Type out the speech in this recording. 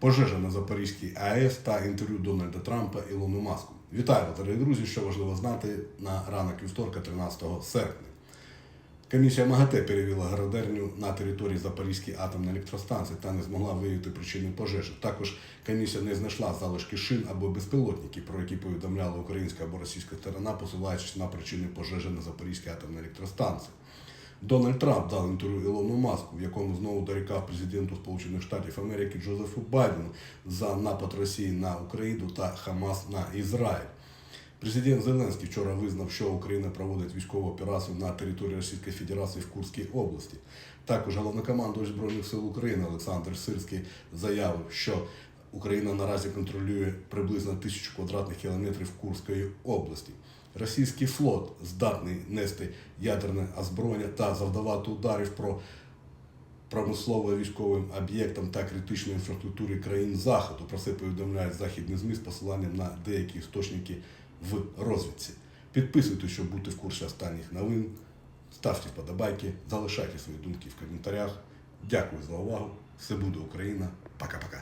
пожежа на Запорізькій АЕС та інтерв'ю Дональда Трампа Ілону Маску. Вітаю дорогі друзі! Що важливо знати на ранок вівторка, 13 серпня. Комісія МАГАТЕ перевела градерню на території Запорізької атомної електростанції та не змогла виявити причини пожежі. Також комісія не знайшла залишки шин або безпілотників, про які повідомляла українська або російська сторона, посилаючись на причини пожежі на Запорізькій атомній електростанції. Дональд Трамп дав інтерв'ю Ілону Маску, в якому знову дорікав президенту Сполучених Штатів Америки Джозефу Байдену за напад Росії на Україну та Хамас на Ізраїль. Президент Зеленський вчора визнав, що Україна проводить військову операцію на території Російської Федерації в Курській області. Також головнокомандувач Збройних сил України Олександр Сирський заявив, що Україна наразі контролює приблизно тисячу квадратних кілометрів Курської області. Російський флот здатний нести ядерне озброєння та завдавати ударів про промислово-військовим об'єктам та критичної інфраструктури країн Заходу. Про це повідомляють західні ЗМІ з посиланням на деякі істочники в розвідці. Підписуйтесь, щоб бути в курсі останніх новин. Ставте вподобайки, залишайте свої думки в коментарях. Дякую за увагу. Все буде Україна. Пока-пока.